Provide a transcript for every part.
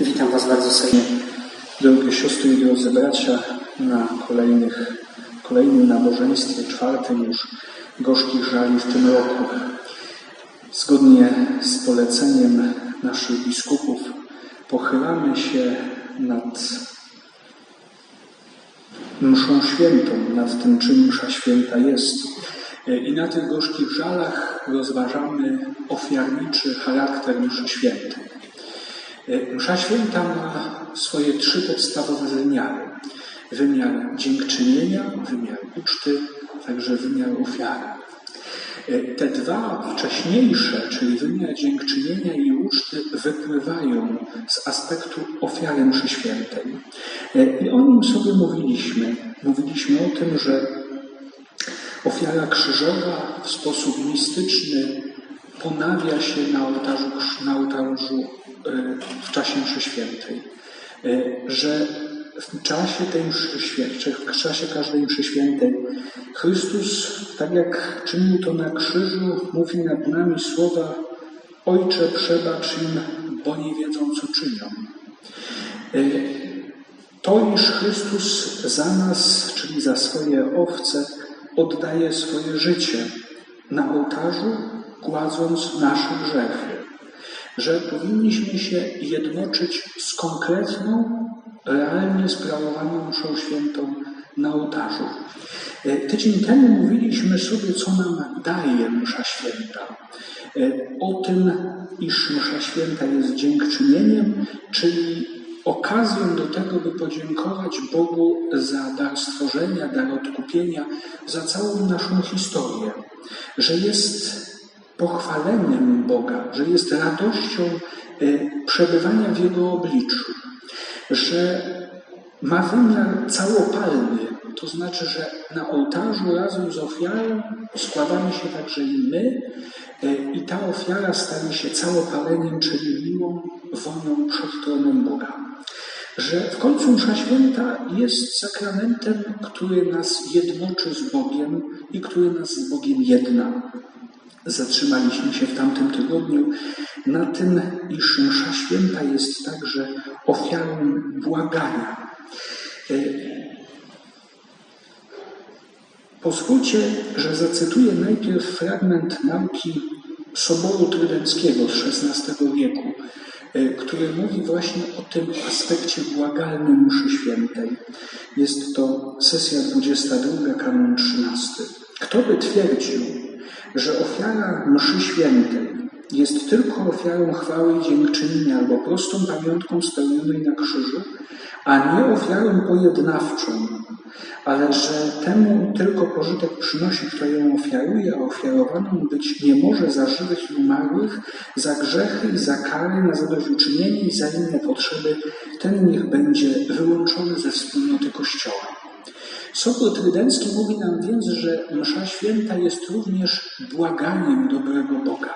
Witam Was bardzo serdecznie, drogie siostry i drodzy bracia, na kolejnych, kolejnym nabożeństwie, czwartym już gorzkich żali w tym roku. Zgodnie z poleceniem naszych biskupów pochylamy się nad mszą świętą, nad tym, czym msza święta jest. I na tych gorzkich żalach rozważamy ofiarniczy charakter mszy świętej. Msza święta ma swoje trzy podstawowe wymiary. Wymiar dziękczynienia, wymiar uczty, także wymiar ofiary. Te dwa wcześniejsze, czyli wymiar dziękczynienia i uczty, wypływają z aspektu ofiary mszy świętej. I o nim sobie mówiliśmy. Mówiliśmy o tym, że ofiara krzyżowa w sposób mistyczny ponawia się na ołtarzu, na ołtarzu w czasie mszy świętej. Że w czasie tej mszy świętej, w czasie każdej mszy świętej Chrystus, tak jak czynił to na krzyżu, mówi nad nami słowa Ojcze przebacz im, bo nie wiedzą co czynią. To, iż Chrystus za nas, czyli za swoje owce, oddaje swoje życie na ołtarzu, gładząc nasze grzechy. Że powinniśmy się jednoczyć z konkretną, realnie sprawowaną mszą świętą na ołtarzu. Tydzień temu mówiliśmy sobie, co nam daje msza święta. O tym, iż msza święta jest dziękczynieniem, czyli okazją do tego, by podziękować Bogu za dar stworzenia, dar odkupienia, za całą naszą historię, że jest pochwaleniem Boga, że jest radością przebywania w Jego obliczu, że ma wymiar całopalny, to znaczy, że na ołtarzu razem z ofiarą składamy się także i my i ta ofiara staje się całopaleniem, czyli miłą wonią przed tronem Boga. Że w końcu msza święta jest sakramentem, który nas jednoczy z Bogiem i który nas z Bogiem jedna. Zatrzymaliśmy się w tamtym tygodniu na tym, iż msza święta jest także ofiarą błagania. Pozwólcie, że zacytuję najpierw fragment nauki Soboru Trydenckiego z XVI wieku, który mówi właśnie o tym aspekcie błagalnym mszy świętej. Jest to sesja 22, kanon 13. Kto by twierdził, że ofiara mszy świętej jest tylko ofiarą chwały i dziękczynienia albo prostą pamiątką spełnionej na krzyżu, a nie ofiarą pojednawczą, ale że temu tylko pożytek przynosi, kto ją ofiaruje, a ofiarowaną być nie może za żywych i umarłych, za grzechy i za kary, na zadośćuczynienie i za inne potrzeby, ten niech będzie wyłączony ze wspólnoty Kościoła. Sobór Trydencki mówi nam więc, że msza święta jest również błaganiem dobrego Boga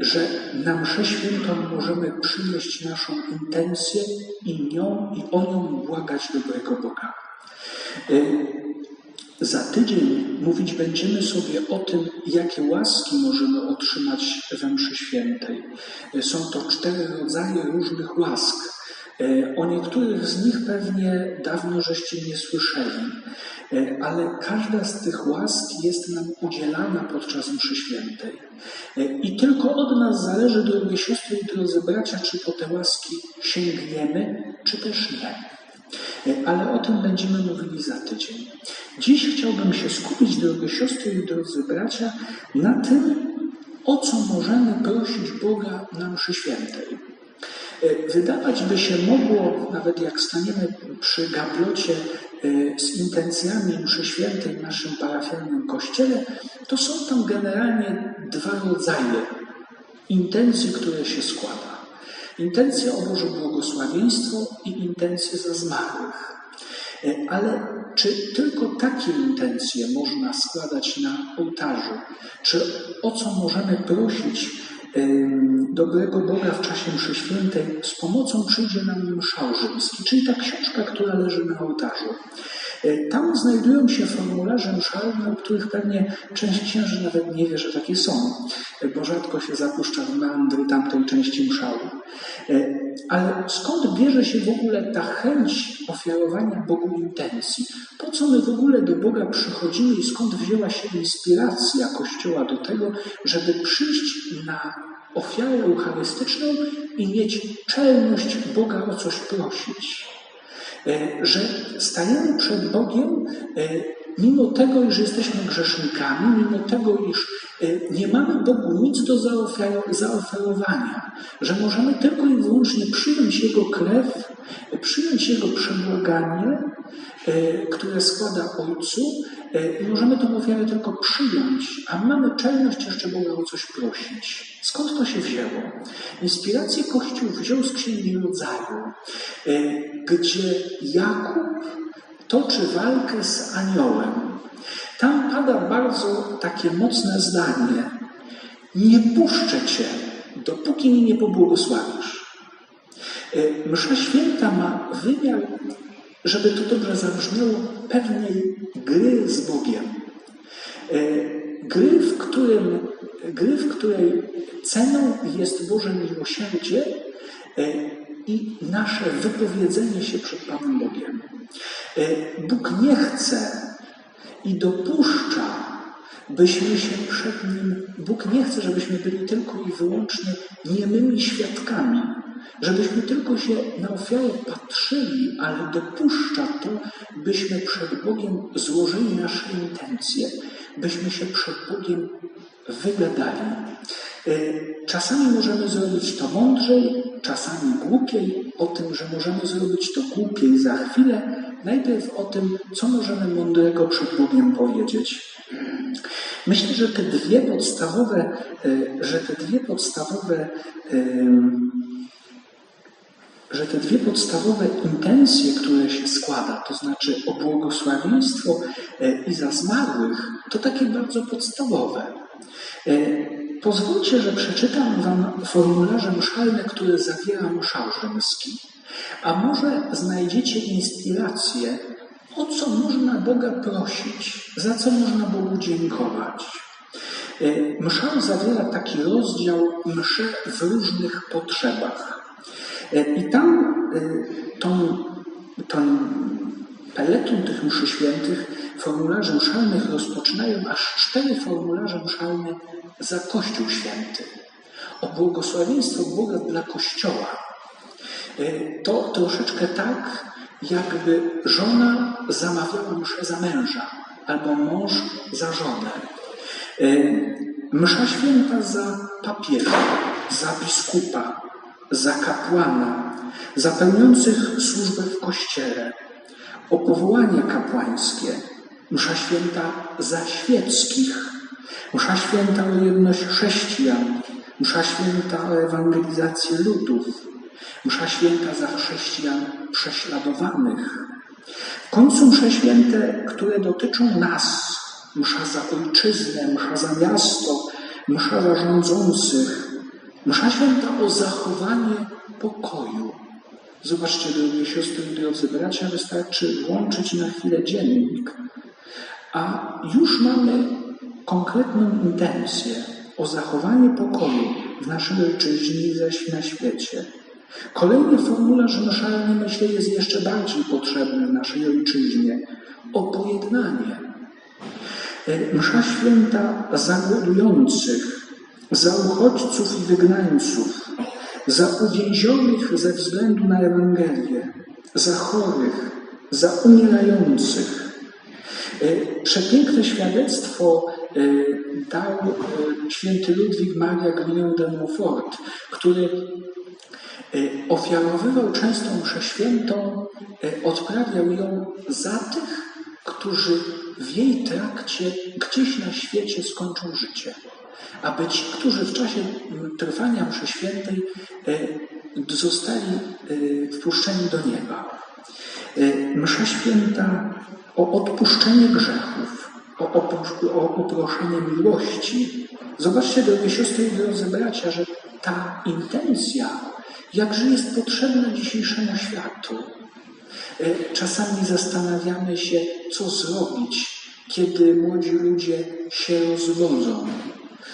że na mszę świętą możemy przynieść naszą intencję i nią i o nią błagać dobrego Boga. Za tydzień mówić będziemy sobie o tym, jakie łaski możemy otrzymać we mszy świętej. Są to cztery rodzaje różnych łask. O niektórych z nich pewnie dawno żeście nie słyszeli, ale każda z tych łask jest nam udzielana podczas mszy świętej. I tylko od nas zależy, drogie siostry i drodzy bracia, czy po te łaski sięgniemy, czy też nie. Ale o tym będziemy mówili za tydzień. Dziś chciałbym się skupić, drogie siostry i drodzy bracia, na tym, o co możemy prosić Boga na mszy świętej. Wydawać by się mogło, nawet jak staniemy przy gablocie z intencjami mszy świętej w naszym parafialnym kościele, to są tam generalnie dwa rodzaje intencji, które się składa. Intencja o Boże błogosławieństwo i intencje za zmarłych. Ale czy tylko takie intencje można składać na ołtarzu? Czy o co możemy prosić dobrego Boga w czasie mszy świętej z pomocą przyjdzie nam mszał rzymski, czyli ta książka, która leży na ołtarzu. E, tam znajdują się formularze mszalne, o których pewnie część księży nawet nie wie, że takie są, e, bo rzadko się zapuszcza w meandry tamtej części mszału. Ale skąd bierze się w ogóle ta chęć ofiarowania Bogu intencji? Po co my w ogóle do Boga przychodzimy i skąd wzięła się inspiracja Kościoła do tego, żeby przyjść na ofiarę eucharystyczną i mieć czelność Boga o coś prosić? E, że stajemy przed Bogiem e, mimo tego, iż jesteśmy grzesznikami, mimo tego, iż e, nie mamy Bogu nic do zaoferowania, że możemy tylko i wyłącznie przyjąć Jego krew, przyjąć Jego przebłaganie, które składa Ojcu i możemy tę ofiarę tylko przyjąć, a mamy czelność jeszcze Boga o coś prosić. Skąd to się wzięło? Inspirację Kościół wziął z Księgi Rodzaju, gdzie Jakub toczy walkę z aniołem. Tam pada bardzo takie mocne zdanie: Nie puszczę cię, dopóki mi nie pobłogosławisz. E, msza święta ma wymiar, żeby to dobrze zabrzmiało, pewnej gry z Bogiem. E, gry, w, którym, gry, w której ceną jest Boże miłosierdzie e, i nasze wypowiedzenie się przed Panem Bogiem. Bóg nie chce i dopuszcza, byśmy się przed Nim, Bóg nie chce, żebyśmy byli tylko i wyłącznie niemymi świadkami, żebyśmy tylko się na ofiarę patrzyli, ale dopuszcza to, byśmy przed Bogiem złożyli nasze intencje, byśmy się przed Bogiem wygadali. E, czasami możemy zrobić to mądrzej, czasami głupiej. O tym, że możemy zrobić to głupiej za chwilę, najpierw o tym, co możemy mądrego przed Bogiem powiedzieć. Myślę, że te dwie podstawowe, e, że te dwie podstawowe, że te dwie podstawowe intencje, które się składa, to znaczy o błogosławieństwo e, i za zmarłych, to takie bardzo podstawowe. E, pozwólcie, że przeczytam Wam formularze mszalne, które zawiera mszał rzymski. A może znajdziecie inspirację, o co można Boga prosić, za co można Bogu dziękować. E, mszał zawiera taki rozdział msze w różnych potrzebach. E, I tam tą, tą peletun tych mszy świętych formularzy mszalnych rozpoczynają aż cztery formularze mszalne za Kościół Święty. O błogosławieństwo Boga dla Kościoła. E, to troszeczkę tak, jakby żona zamawiała mszę za męża, albo mąż za żonę. E, msza święta za papieża, za biskupa, za kapłana, za pełniących służbę w kościele, o powołanie kapłańskie, msza święta za świeckich, msza święta o jedność chrześcijan, msza święta o ewangelizację ludów, msza święta za chrześcijan prześladowanych. W końcu msze święte, które dotyczą nas, msza za ojczyznę, msza za miasto, msza za rządzących, msza święta o zachowanie pokoju. Zobaczcie, drogie siostry drodzy bracia, wystarczy włączyć na chwilę dziennik, a już mamy konkretną intencję o zachowanie pokoju w naszej ojczyźnie i zaś na świecie. Kolejny formularz mszalny, myślę, jest jeszcze bardziej potrzebny w naszej ojczyźnie. O pojednanie. E, msza święta za głodujących, za uchodźców i wygnańców, za uwięzionych ze względu na Ewangelię, za chorych, za umierających. E, przepiękne świadectwo e, dał święty Ludwik Maria Grignon de Montfort, który E, ofiarowywał często mszę świętą, e, odprawiał ją za tych, którzy w jej trakcie gdzieś na świecie skończą życie. Aby ci, którzy w czasie trwania mszy świętej e, zostali wpuszczeni do nieba. Msza święta o odpuszczenie grzechów, o, o uproszenie miłości. Zobaczcie, drogie siostry i drodzy bracia, że ta intencja jakże jest potrzebna dzisiejszemu światu. E, czasami zastanawiamy się, co zrobić, kiedy młodzi ludzie się rozwodzą.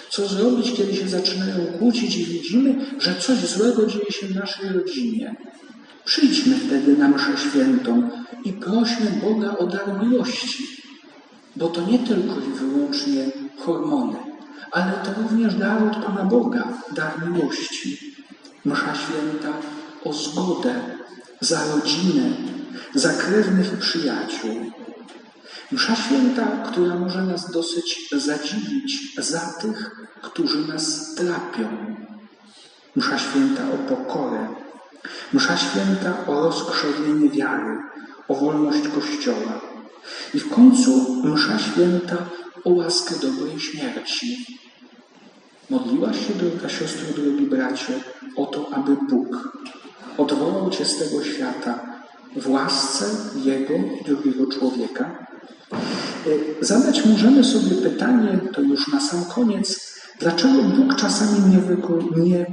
Co zrobić, kiedy się zaczynają kłócić i widzimy, że coś złego dzieje się w naszej rodzinie? Przyjdźmy wtedy na mszę świętą i prośmy Boga o dar miłości, bo to nie tylko i wyłącznie hormony, ale to również dar od Pana Boga, dar miłości. Msza święta o zgodę za rodzinę, za krewnych przyjaciół. Msza święta, która może nas dosyć zadziwić za tych, którzy nas trapią. Msza święta o pokorę. Msza święta o rozkrzewienie wiary, o wolność Kościoła. I w końcu msza święta o łaskę dobrej śmierci. Modliłaś się, droga siostro, drogi bracie, o to, aby Bóg odwołał Cię z tego świata w łasce Jego i drugiego człowieka? E, zadać możemy sobie pytanie, to już na sam koniec, dlaczego Bóg czasami nie, nie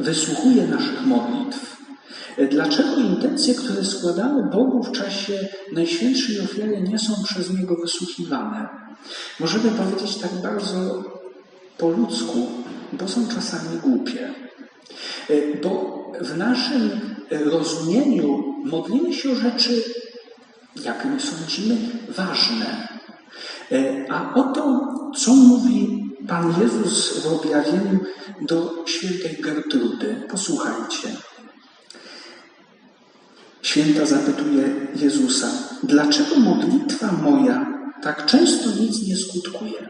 wysłuchuje naszych modlitw? E, dlaczego intencje, które składamy Bogu w czasie Najświętszej Ofiary nie są przez Niego wysłuchiwane? Możemy powiedzieć tak bardzo po ludzku, bo są czasami głupie. E, bo w naszym rozumieniu modlimy się o rzeczy, jak my sądzimy, ważne. E, a oto, co mówi Pan Jezus w objawieniu do świętej Gertrudy. Posłuchajcie. Święta zapytuje Jezusa, dlaczego modlitwa moja tak często nic nie skutkuje?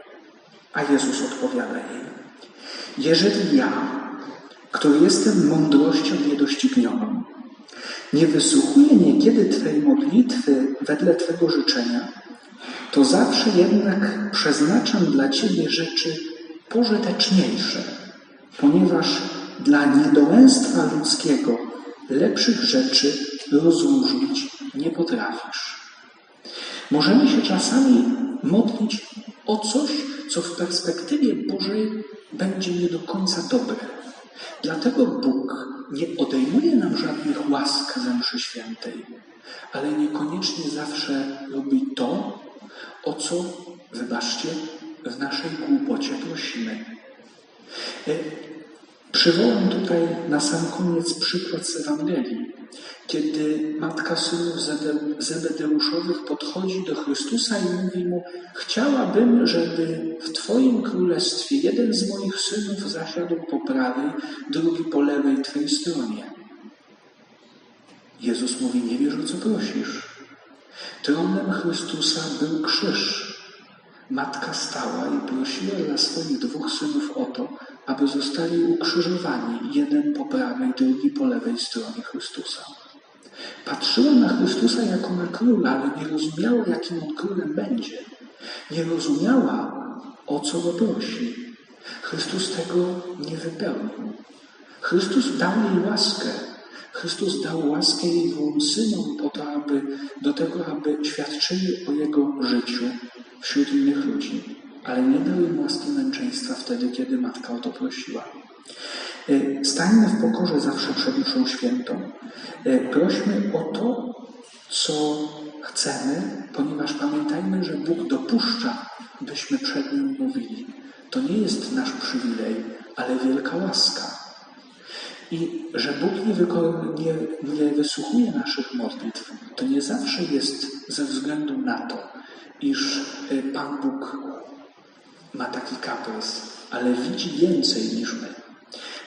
A Jezus odpowiada jej, jeżeli ja, który jestem mądrością niedoścignioną, nie wysłuchuję niekiedy Twej modlitwy wedle Twego życzenia, to zawsze jednak przeznaczam dla Ciebie rzeczy pożyteczniejsze, ponieważ dla niedołęstwa ludzkiego lepszych rzeczy rozróżnić nie potrafisz. Możemy się czasami modlić o coś, co w perspektywie Bożej będzie nie do końca dobre. Dlatego Bóg nie odejmuje nam żadnych łask ze mszy świętej, ale niekoniecznie zawsze robi to, o co, wybaczcie, w naszej głupocie prosimy. E, przywołam tutaj na sam koniec przykład z Ewangelii, kiedy matka synów Zebedeuszowych podchodzi do Chrystusa i mówi mu: Chciałabym, żeby w Twoim królestwie jeden z moich synów zasiadł po prawej, drugi po lewej Twojej stronie. Jezus mówi: Nie wiesz, o co prosisz. Tronem Chrystusa był krzyż. Matka stała i prosiła dla swoich dwóch synów o to, aby zostali ukrzyżowani, jeden po prawej, drugi po lewej stronie Chrystusa. Patrzyła na Chrystusa jako na króla, ale nie rozumiała, jakim on królem będzie. Nie rozumiała, o co go prosi. Chrystus tego nie wypełnił. Chrystus dał jej łaskę. Chrystus dał łaskę jej dwóm synom po to, aby, do tego, aby świadczyli o Jego życiu wśród innych ludzi. Ale nie dał im łaski męczeństwa wtedy, kiedy matka o to prosiła. E, stańmy w pokorze zawsze przed duszą świętą. E, prośmy o to, co chcemy, ponieważ pamiętajmy, że Bóg dopuszcza, byśmy przed Nim mówili. To nie jest nasz przywilej, ale wielka łaska. I że Bóg nie, nie, nie wysłuchuje naszych modlitw, to nie zawsze jest ze względu na to, iż e, Pan Bóg ma taki kaprys, ale widzi więcej niż my.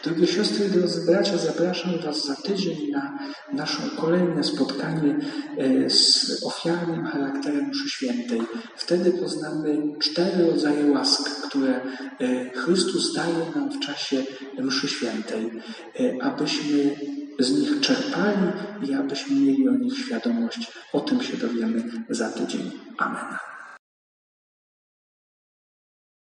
Drogie siostry drodzy bracia, zapraszam Was za tydzień na nasze kolejne spotkanie e, z ofiarnym charakterem mszy świętej. Wtedy poznamy cztery rodzaje łask, które e, Chrystus daje nam w czasie mszy świętej, e, abyśmy z nich czerpali i abyśmy mieli o nich świadomość. O tym się dowiemy za tydzień. Amen.